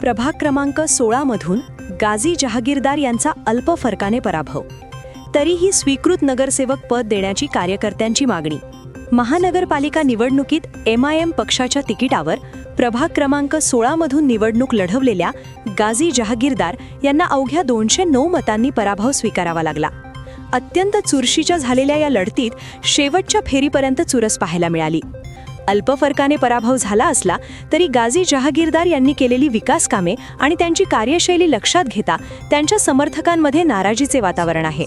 प्रभाग क्रमांक सोळामधून गाझी जहागीरदार यांचा अल्प फरकाने पराभव. तरीही स्वीकृत नगरसेवक पद देण्याची कार्यकर्त्यांची मागणी. महानगरपालिका निवडणुकीत एम आय एम पक्षाच्या तिकिटावर प्रभाग क्रमांक सोळामधून निवडणूक लढवलेल्या गाझी जहागीरदार यांना अवघ्या दोनशे नऊ मतांनी पराभव स्वीकारावा लागला. अत्यंत चुरशीच्या झालेल्या या लढतीत शेवटच्या फेरीपर्यंत चुरस पाहायला मिळाली. अल्प फरकाने पराभव झाला असला तरी गाझी जहागीरदार यांनी केलेली विकास कामे आणि त्यांची कार्यशैली लक्षात घेता त्यांच्या समर्थकांमध्ये नाराजीचे वातावरण आहे.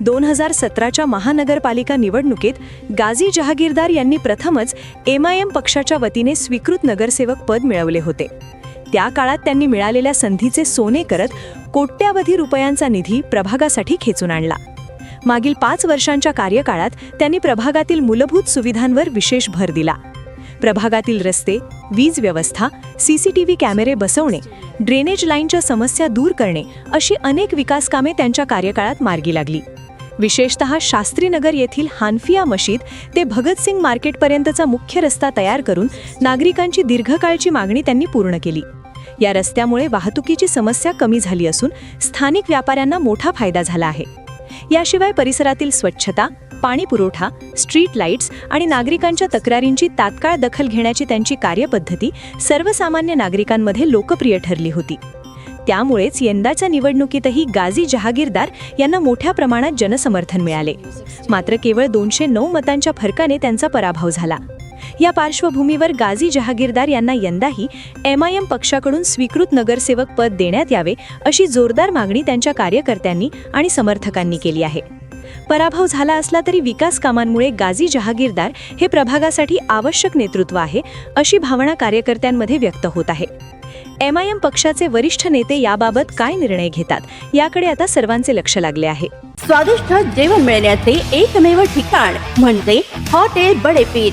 दोन हजार सतराच्या महानगरपालिका निवडणुकीत गाझी जहागीरदार यांनी प्रथमच एम आय एम पक्षाच्या वतीने स्वीकृत नगरसेवक पद मिळवले होते. त्या काळात त्यांनी मिळालेल्या संधीचे सोने करत कोट्यावधी रुपयांचा निधी प्रभागासाठी खेचून आणला. मागील पाच वर्षांच्या कार्यकाळात त्यांनी प्रभागातील मूलभूत सुविधांवर विशेष भर दिला. प्रभागातील रस्ते वीज व्यवस्था सीसीटीव्ही कॅमेरे बसवणे ड्रेनेज लाईनच्या समस्या दूर करणे अशी अनेक विकास कामे त्यांच्या कार्यकाळात मार्गी लागली. विशेषतः शास्त्रीनगर येथील हानफिया मशीद ते भगतसिंग मार्केटपर्यंतचा मुख्य रस्ता तयार करून नागरिकांची दीर्घकाळची मागणी त्यांनी पूर्ण केली. या रस्त्यामुळे वाहतुकीची समस्या कमी झाली असून स्थानिक व्यापाऱ्यांना मोठा फायदा झाला आहे. याशिवाय परिसरातील स्वच्छता पाणी पुरवठा स्ट्रीट लाईट्स आणि नागरिकांच्या तक्रारींची तात्काळ दखल घेण्याची त्यांची कार्यपद्धती सर्वसामान्य नागरिकांमध्ये लोकप्रिय ठरली होती. त्यामुळेच यंदाच्या निवडणुकीतही गाझी जहागीरदार यांना मोठ्या प्रमाणात जनसमर्थन मिळाले. मात्र केवळ दोनशे नऊ मतांच्या फरकाने त्यांचा पराभव झाला. या पार्श्वभूमीवर गाझी जहागीरदार यांना यंदाही एम आय एम पक्षाकडून स्वीकृत नगरसेवक पद देण्यात यावे अशी जोरदार मागणी त्यांच्या कार्यकर्त्यांनी आणि समर्थकांनी केली आहे. पराभव झाला असला तरी विकास कामांमुळे गाझी जहागीरदार हे प्रभागासाठी आवश्यक नेतृत्व आहे अशी भावना कार्यकर्त्यांमध्ये व्यक्त होत आहे. एम आय एम पक्षाचे वरिष्ठ नेते याबाबत काय निर्णय घेतात याकडे आता सर्वांचे लक्ष लागले आहे. स्वादिष्ट जेवण मिळण्याचे एकमेव ठिकाण म्हणजे हॉटेल बडेपीर.